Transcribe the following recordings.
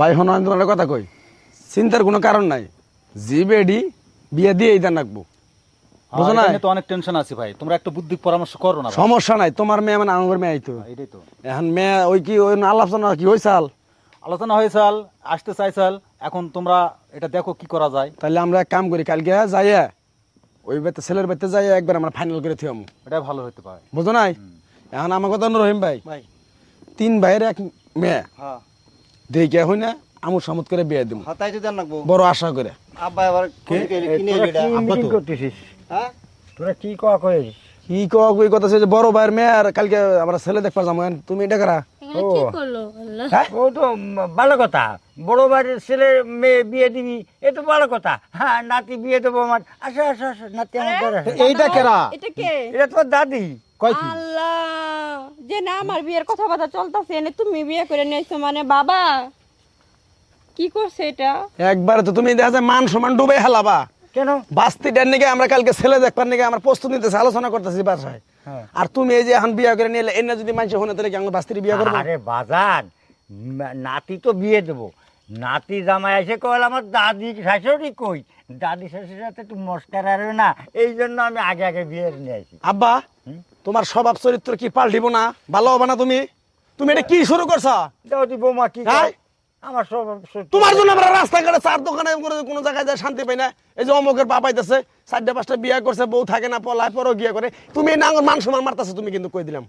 ভাই হন আমি তোমার কথা কই? চিন্তার কোনো কারণ নাই। জি বেডি বিয়ে দিয়ে এই দেন রাখব। বুঝো না তো অনেক টেনশন আছে ভাই। তোমরা একটা বুদ্ধি পরামর্শ করো না সমস্যা নাই তোমার মেয়ে মানে আমার মেয়ে আইতো এটাই তো। এখন মেয়ে ওই কি ওই আলোচনা কি আলোচনা হয়েছাল আসতে চাইছাল এখন তোমরা এটা দেখো কি করা যায়। তাহলে আমরা এক কাম করি কালকে যাইয়া ওই বেতে ছেলের বেতে একবার আমরা ফাইনাল করে থিয়াম। এটা ভালো হতে পারে। বুঝো নাই? এখন আমার কথা রহিম ভাই। ভাই। তিন ভাইয়ের এক মেয়ে। হ্যাঁ। দেখে হই না আমুর সামুদ করে বিয়ে দিব হাতাই দেন রাখব বড় আশা করে। আব্বা কিনে করতেছিস? হ্যাঁ? তোরা কি কয়া কয়েছিস কি কওয়া কই কথা সে যে বড় ভাইয়ের মেয়ে আর কালকে আমরা ছেলে দেখবার যাব তুমি এটা করা? এগুলো কি করল? আল্লাহ হ্যাঁ? ও তো ভালো কথা। বড় বাড়ির ছেলে মেয়ে বিয়ে দিবি এ তো ভালো কথা। হ্যাঁ নাতি বিয়ে দেবো আমার। আসো আসো আসো নাতি আমার। এইটা কেরা? এটা কে? এটা তোমার দাদি। কয় কি? আল্লাহ। যে না আমার বিয়ের কথাবার্তা চলতেছে এনে তুমি বিয়ে করে নিয়েছো মানে বাবা। কি করছে এটা? একবার তো তুমি দেখা যায় মান সমান ডুবে হেলাবা কেন? বাস্তিটার নিকে আমরা কালকে ছেলে দেখবার নিকে আমরা প্রস্তুত নিতেছি আলোচনা করতেছি বাসায়। হ্যাঁ। আর তুমি এই যে এখন বিয়ে করে নিলে এনে যদি মানুষ হনে তাহলে কি আমরা বাস্তির বিয়ে করব? আরে বাজান উম, নাতি তো বিয়ে দেবো। নাতি জামাই এসে কল আমার দাদি শাশুড়ি কই? দাদি শাশুড়ির সাথে একটু মস্কার আরবে না এই জন্য আমি আগে আগে বিয়ে নিয়ে আসি। আব্বা তোমার স্বভাব চরিত্র কি পাল্টিব না? ভালো হবে না তুমি? তুমি এটা কি শুরু করছ? বৌমা কি হ্যাঁ? আমার তোমার জন্য আমরা রাস্তাঘাটে চার দোকানে করে কোনো জায়গায় যায় শান্তি পাই না। এই যে অমুকের বাপ আইতেছে চারটা পাঁচটা বিয়ে করছে বউ থাকে না পলায় পরও গিয়ে করে। তুমি এই নাঙ্গর মান সমান মারতেছো তুমি কিন্তু কই দিলাম?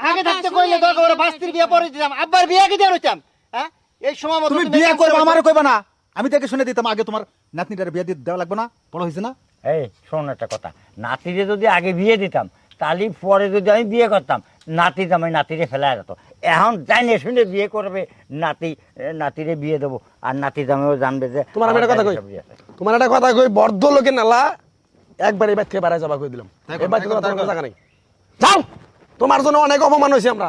আগে থাকতে কইলে দরকার ওরা বাস্তির বিয়ে পরে দিতাম আব্বার বিয়ে আগে দিয়ে রইতাম? হ্যাঁ? এই সময় তুমি তুমি বিয়ে করবে আমারও কইবা না। আমি তাকে শুনে দিতাম আগে তোমার নাতনিটার বিয়ে দিয়ে দেওয়া লাগবে না বড় হয়েছে না? এই শোন একটা কথা। নাতিরে যদি আগে বিয়ে দিতাম তাহলে পরে যদি আমি বিয়ে করতাম নাতি জামাই নাতিরে ফেলা যেত এখন জানে শুনে বিয়ে করবে নাতি নাতিরে বিয়ে দেবো। আর নাতি জামাইও জানবে যে তোমার আমি একটা কথা কই? তোমার একটা কথা কই? বর্ধ লোকের নালা একবার এবার থেকে বাড়ায় যাবা কই দিলাম। এবার থেকে তোমার কোনো জায়গা নেই। যাও! তোমার জন্য অনেক অপমান হয়েছে আমরা।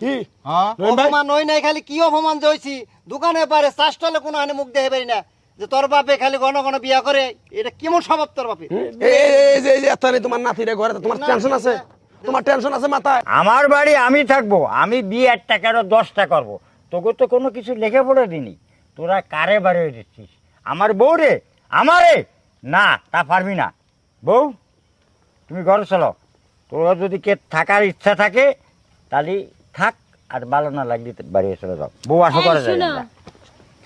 কি? হ্যাঁ? অপমান হই নাই খালি কি অপমান যে হইছি? দোকানে পারে চাষটলে কোনো হানে মুখ দেখে পারি না। যে তোর বাপে খালি ঘন ঘন বিয়া করে এটা কেমন স্বভাব তোর বাপে এই যে এই যে এত তোমার নাতিরে ঘরে তোমার টেনশন আছে? তোমার টেনশন আছে মাথায়? আমার বাড়ি আমি থাকব আমি বিয়ে একটা কেন দশটা করব। তোকে তো কোনো কিছু লিখে পড়ে দিনি তোরা কারে বাড়ি দিচ্ছিস? আমার বউ রে? আমারে? না তা পারবি না। বউ তুমি ঘরে চলো। তোরা যদি কে থাকার ইচ্ছা থাকে তাহলে থাক আর ভালো না লাগলে বাড়ি চলে যাও। বউ আসো করে শোনো আমরা।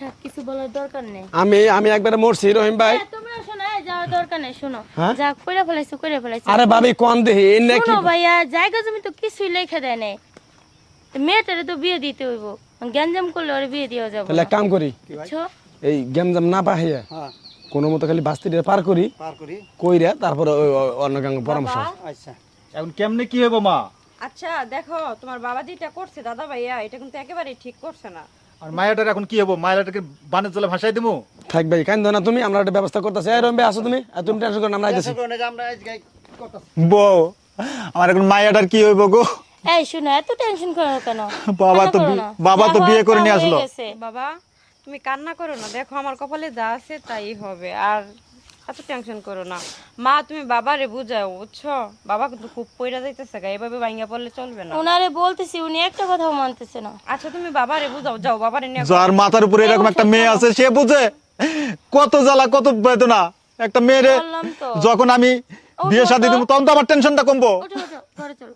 থাক কিছু বলার দরকার নেই। আমি আমি একবারে মরছি রহিম ভাই। হ্যাঁ, তোমরা শোনো এই, যাওয়ার দরকার নেই শোনো। হ্যাঁ? যা কইরা ফেলাইছো কইরা ফেলাইছো। আরে ভাবি কোন দেহি এই নে শোনো ভাইয়া জায়গা জমি তো কিছুই লেখা দেয় নাই। মেয়েটারে তো বিয়ে দিতে হইব। গ্যাঞ্জাম করলে ওরে বিয়ে দেওয়া যাবে তাহলে কাম করি এই গেমজাম না পাহিয়া হ্যাঁ। কোনো মতো খালি বাস্তিটা পার করি পার করি। কইরা তারপরে অন্য গাঙ্গ পরামর্শ। আচ্ছা। এখন কেমনে কি হইব মা? আচ্ছা দেখো তোমার বাবা যেটা করছে দাদা ভাইয়া এটা কিন্তু একেবারে ঠিক করছে না। আর মায়াটার এখন কি হব? মায়াটাকে বানের জলে ভাসাই দিমু? থাক ভাই কান্দ না তুমি আমরা একটা ব্যবস্থা করতেছি। এই আসো তুমি আর তুমি টেনশন করো না, আমরা আইতেছি। বউ আমার এখন মায়াটার কি হইব গো? এই শোনো এত টেনশন করো কেন? বাবা তো। বাবা তো বিয়ে করে নিয়ে আসলো। বাবা তুমি কান্না করো না। দেখো আমার কপালে যা আছে তাই হবে। আর এত টেনশন করো না। মা তুমি বাবারে বুঝাও বুঝছ? বাবা কিন্তু খুব পয়রা যাইতেছে গা এভাবে ভাঙ্গা পড়লে চলবে না। ওনারে বলতেছি উনি একটা কথাও মানতেছে না। আচ্ছা তুমি বাবারে বুঝাও যাও বাবারে নিয়ে যার মাথার উপরে এরকম একটা মেয়ে আছে সে বুঝে কত জ্বালা কত বেদনা। একটা মেয়েরে। যখন আমি বিয়ে শাদী দিব তখন তো আমার টেনশনটা কমবো। ওঠো ওঠো ঘরে চলো।